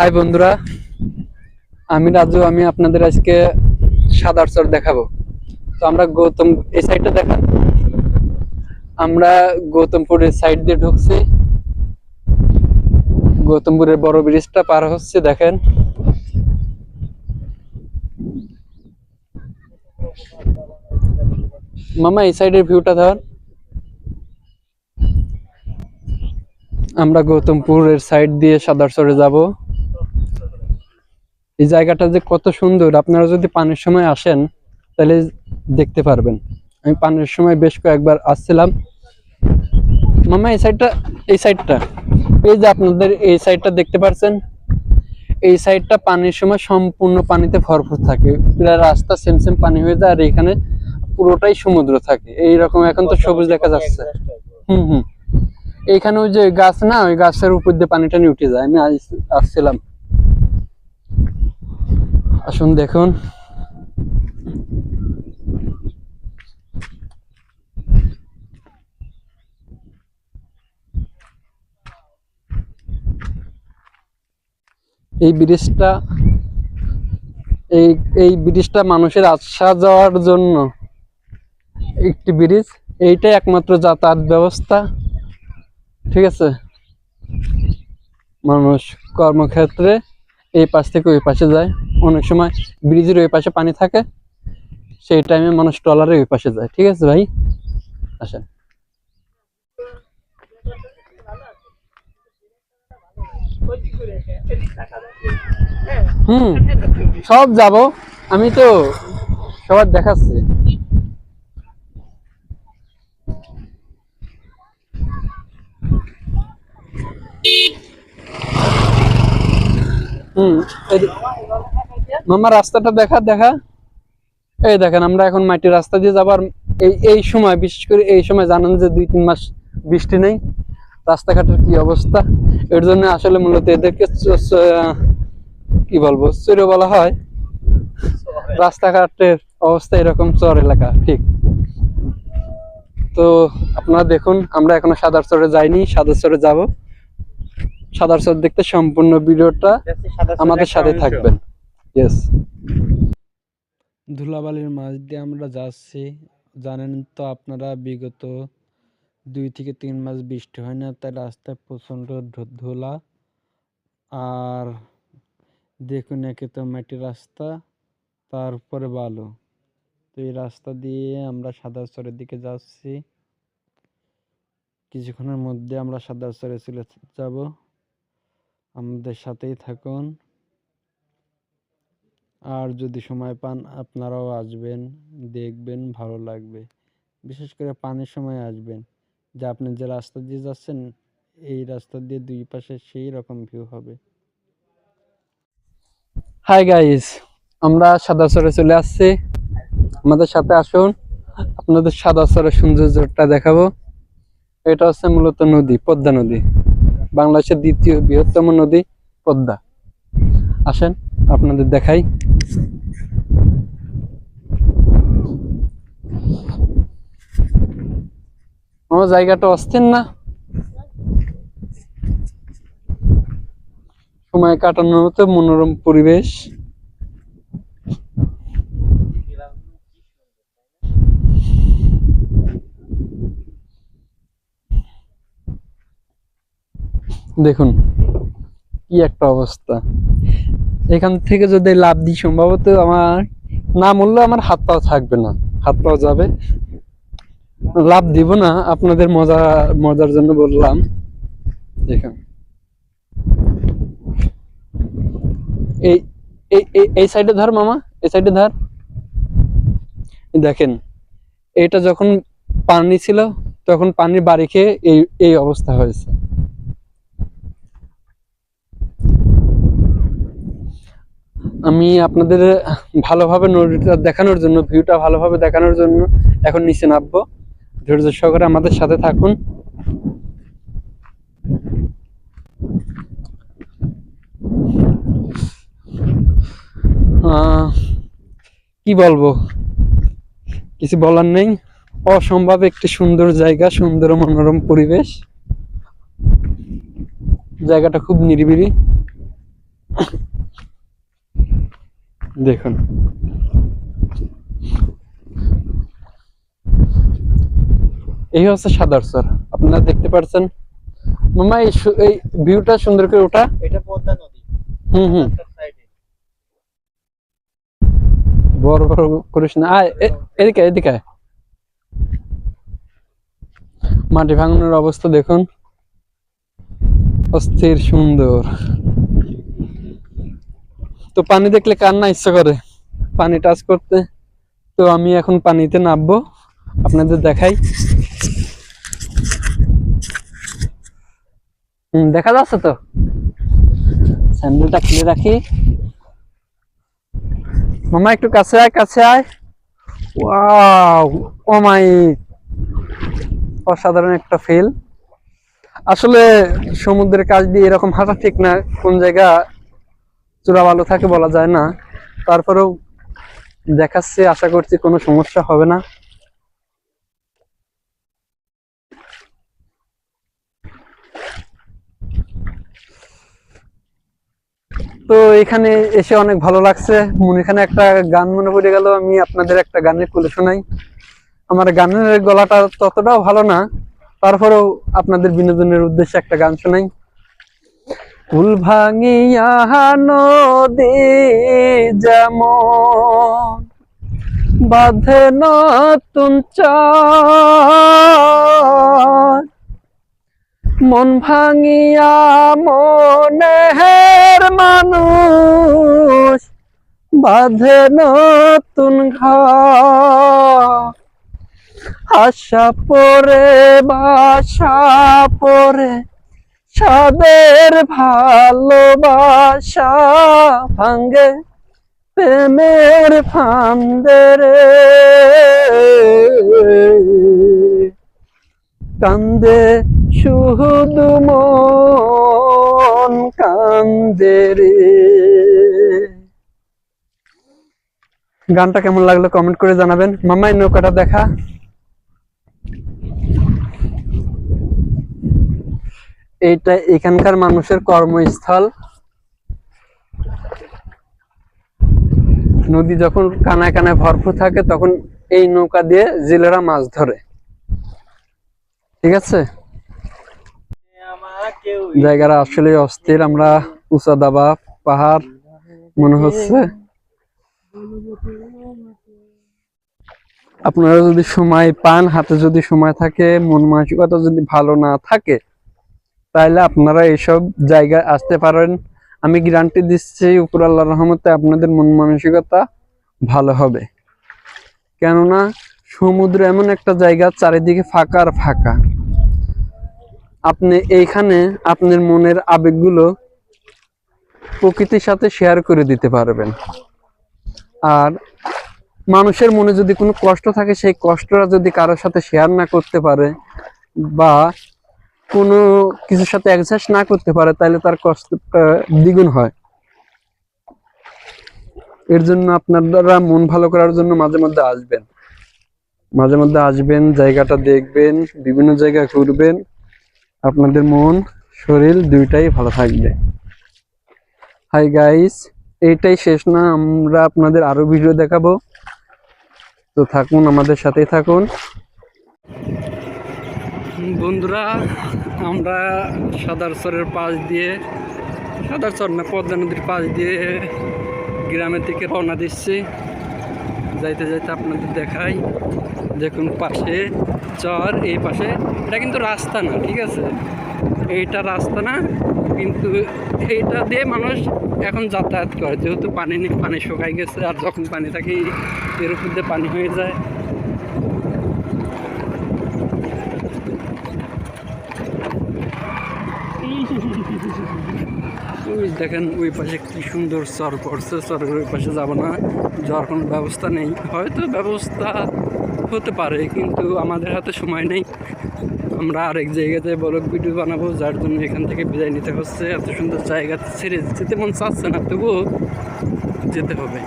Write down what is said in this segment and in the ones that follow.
High বন্ধুরা, আমি রাজু, আমি আপনাদের আজকে সাদার চর দেখাবো। তো আমরা গৌতম, এই সাইডটা দেখান। আমরা গৌতমপুরের সাইড দিয়ে ঢুকছি। গৌতমপুরের বড় ব্রিজটা পার হচ্ছে, দেখেন। মামা, এই সাইডের ভিউটা ধর। আমরা গৌতমপুরের সাইড দিয়ে সাদারচরে যাব। এই জায়গাটা যে কত সুন্দর, আপনারা যদি পানির সময় আসেন, তাহলে দেখতে পারবেন। আমি পানির সময় বেশ কয়েকবার আসছিলাম। মামা, এই সাইডটা এই সাইডটা, এই যে আপনাদের এই সাইডটা দেখতে পাচ্ছেন এই সাইডটা পানির সময় সম্পূর্ণ পানিতে ভরপুর থাকে। রাস্তা সেম সেম পানি হয়ে যায়, আর এখানে পুরোটাই সমুদ্র থাকে। এই রকম এখন তো সবুজ দেখা যাচ্ছে। হুম হুম। এইখানে ওই যে গাছ না, ওই গাছের উপর দিয়ে পানি টানি উঠে যায়। আমি আসছিলাম। আসুন, দেখুন। এই ব্রিজটা, এই এই ব্রিজটা মানুষের আসা যাওয়ার জন্য একটি ব্রিজ। এইটাই একমাত্র যাতায়াত ব্যবস্থা, ঠিক আছে? মানুষ কর্মক্ষেত্রে এই পাশ থেকে ওই পাশে যায়। অনেক সময় ব্রিজের ওই পাশে পানি থাকে, সেই টাইমে মানুষ ট্রলারে ওই পাশে যায়। ঠিক আছে ভাই? আসেন। হুম, সব যাব। আমি তো সবার দেখাচ্ছি। মামা, রাস্তাটা দেখা দেখা। এই দেখেন, আমরা এখন মাটির রাস্তা দিয়ে যাবার এই এই সময়, বিশেষ করে এই সময় জানেন যে দুই, তিন মাস বৃষ্টি নেই। রাস্তাঘাটের কি অবস্থা? এর জন্য আসলে মূলত এদেরকে কি বলব, চুরে বলা হয়। রাস্তাঘাটের অবস্থা এরকম চর এলাকা, ঠিক। তো আপনারা দেখুন, আমরা এখনও সাদার চরে যাইনি, সাদার চরে যাব। সাদার চর দেখতে সম্পূর্ণ ভিডিওটা আমাদের সাথে থাকবেন। ইয়েস ধুলাবালির মাঝ দিয়ে আমরা যাচ্ছি। জানেন তো আপনারা বিগত দুই থেকে তিন মাস বৃষ্টি হয় না তাই রাস্তায় প্রচণ্ড ধুলা। আর দেখুন একে তো মাটি রাস্তা তারপরে বালু। তো এই রাস্তা দিয়ে আমরা সাদা সাদাচরের দিকে যাচ্ছি। কিছুক্ষণের মধ্যে আমরা সাদা সাদাচরে চলে যাব। আমাদের সাথেই থাকুন। আর যদি সময় পান, আপনারাও আসবেন, দেখবেন, ভালো লাগবে। বিশেষ করে পানির সময় আসবেন। যে আপনি যে রাস্তা দিয়ে যাচ্ছেন, এই রাস্তা দিয়ে দুই পাশে সেই রকম ভিউ হবে। হাই গাইস আমরা সাদাসরে চলে আসছি। আমাদের সাথে আসুন, আপনাদের সাদাসরের সৌন্দর্যটা দেখাবো। এটা হচ্ছে মূলত নদী, পদ্মা নদী। বাংলাদেশের দ্বিতীয় বৃহত্তম নদী পদ্মা। আসেন আপনাদের দেখাই। আমার জায়গাটা অস্থির না? সময় কাটানোর মতো মনোরম পরিবেশ। দেখুন, কি একটা অবস্থা। এখান থেকে যদি লাভ দিই, সম্ভবত আমার না মূল্য আমার হাত পাও থাকবে না হাত পাও যাবে। লাভ দিব না, আপনাদের মজা, মজার জন্য বললাম। দেখুন। এই এই সাইডে ধর মামা, এই সাইডে ধর। দেখেন, এটা যখন পানি ছিল, তখন পানির বাড়ি খেয়ে এই এই অবস্থা হয়েছে। আমি আপনাদের ভালোভাবে নদীটা দেখানোর জন্য ভিউটা ভালোভাবে দেখানোর জন্য এখন নিচে নামবো। ধৈর্য সহকারে আমাদের সাথে থাকুন। কি বলব? কিছু বলার নেই। অসম্ভব একটি সুন্দর জায়গা, সুন্দর মনোরম পরিবেশ। জায়গাটা খুব নিরিবিলি। দেখুন। এই হচ্ছে সাদার স্যার আপনারা দেখতে পাচ্ছেন মামা এই এই ভিউটা সুন্দর করে ওঠা। এটা পদ্মা নদী। হুম হুম। বড় বড় করিস না। আয় এদিকে এদিকে। মাটি ভাঙনের অবস্থা দেখুন। অস্থির সুন্দর। তো পানি দেখলে কার না ইচ্ছা করে। পানি টাচ করতে। তো আমি এখন পানিতে নামবো আপনাদের দেখাই। দেখা যাচ্ছে তো? স্যান্ডেলটা খুলে রাখি। মামা, একটু কাছে আয় কাছে আয়। ওয়াও, ও অসাধারণ একটা ফিল আসলে সমুদ্রের কাছ দিয়ে এরকম হাঁটা ঠিক না। কোন জায়গা চূড়া ভালো থাকে বলা যায় না। তারপরেও দেখাচ্ছি, আশা করছি কোনো সমস্যা হবে না। তো এখানে এসে অনেক ভালো লাগছে। মনে এখানে একটা গান মনে পড়ে গেল, আমি আপনাদের একটা গানের কুলে শোনাই। আমার গানের গলাটা ততটাও ভালো না, তারপরেও আপনাদের বিনোদনের উদ্দেশ্যে একটা গান শোনাই। ফুল ভাঙিয়া নদী যেমন বাঁধে নতুন মন ভাঙিয়া মনের মানুষ বাঁধে নতুন আশা পরে, বাসা পরে সাদের ভালোবাসা ভাঙ্গে প্রেমের ফান্দরে কান্দে শুধু মন, কান্দে রে। গানটা কেমন লাগল কমেন্ট করে জানাবেন। মামাই নৌকাটা দেখা। এইটা এখানকার মানুষের কর্মস্থল। নদী যখন কানায় কানায় ভরপুর থাকে, তখন এই নৌকা দিয়ে জেলেরা মাছ ধরে। ঠিক আছে? জায়গাটা আসলে অস্থির। আমরা উঁচা দাবা পাহাড়, মনে হচ্ছে আপনারা যদি সময় পান, হাতে যদি সময় থাকে, মন মানসিকতা যদি ভালো না থাকে তাহলে আপনারা এইসব জায়গায় আসতে পারেন। আমি গ্যারান্টি দিচ্ছি উপর আল্লাহর রহমতে আপনাদের মন মানসিকতা ভালো হবে। কেননা সমুদ্র এমন একটা জায়গা, চারিদিকে ফাঁকা আর ফাঁকা। আপনি এইখানে আপনার মনের আবেগগুলো প্রকৃতির সাথে শেয়ার করে দিতে পারবেন। আর মানুষের মনে যদি কোনো কষ্ট থাকে, সেই কষ্টটা যদি কারোর সাথে শেয়ার না করতে পারে বা কোনো কিছুর সাথে অ্যাডজাস্ট না করতে পারে, তাহলে তার কষ্টটা দ্বিগুণ হয়। এর জন্য আপনার মন ভালো করার জন্য মাঝে মধ্যে আসবেন। মাঝে মধ্যে আসবেন, জায়গাটা দেখবেন, বিভিন্ন জায়গায় ঘুরবেন। আপনাদের মন, শরীর দুইটাই ভালো থাকবে। হাই গাইস এইটাই শেষ না, আমরা আপনাদের আরও ভিডিও দেখাবো। তো থাকুন, আমাদের সাথেই থাকুন। বন্ধুরা আমরা সাদারচরের পাশ দিয়ে সাদারচর না, পদ্মা নদীর পাশ দিয়ে গ্রামের দিকে রওনা দিচ্ছি। যাইতে যাইতে আপনাদের দেখাই। দেখুন পাশে চর, এই পাশে। এটা কিন্তু রাস্তা না, ঠিক আছে? এইটা রাস্তা না, কিন্তু এইটা দিয়ে মানুষ এখন যাতায়াত করে। যেহেতু পানি পানি শুকাই গেছে, আর যখন পানি থাকে, এর উপর দিয়ে পানি হয়ে যায় ওই দেখেন ওই পাশে কি সুন্দর চর পড়ছে, চরের ওই পাশে যাব না। যাওয়ার কোনো ব্যবস্থা নেই। হয়তো ব্যবস্থা হতে পারে, কিন্তু আমাদের হাতে সময় নেই। আমরা আরেক জায়গাতে বড় ভিডিও বানাবো, যার জন্য এখান থেকে বিদায় নিতে হচ্ছে। এত সুন্দর জায়গা ছেড়ে যেতে মন চাচ্ছে না, তবুও যেতে হবে।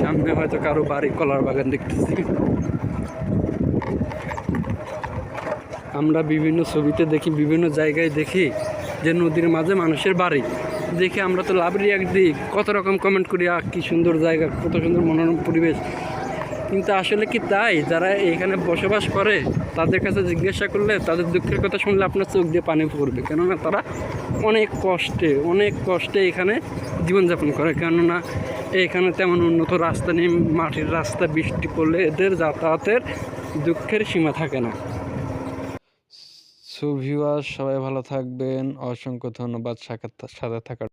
সামনে হয়তো কারও বাড়ি কলার বাগান দেখতেছি। আমরা বিভিন্ন ছবিতে দেখি, বিভিন্ন জায়গায় দেখি। যে নদীর মাঝে মানুষের বাড়ি। দেখে আমরা তো লাভ রিয়াক্ট দিই কত রকম কমেন্ট করি, আহ, কি সুন্দর জায়গা, কত সুন্দর মনোরম পরিবেশ। কিন্তু আসলে কি তাই? যারা এখানে বসবাস করে, তাদের কাছে জিজ্ঞাসা করলে তাদের দুঃখের কথা শুনলে আপনার চোখ দিয়ে পানি পড়বে। কেননা তারা অনেক কষ্টে অনেক কষ্টে এখানে জীবনযাপন করে। কেননা এখানে তেমন উন্নত রাস্তা নেই, মাটির রাস্তা, বৃষ্টি পড়লে এদের যাতায়াতের দুঃখের সীমা থাকে না। সো সবাই ভালো থাকবেন। অসংখ্য ধন্যবাদ সাথে থাকার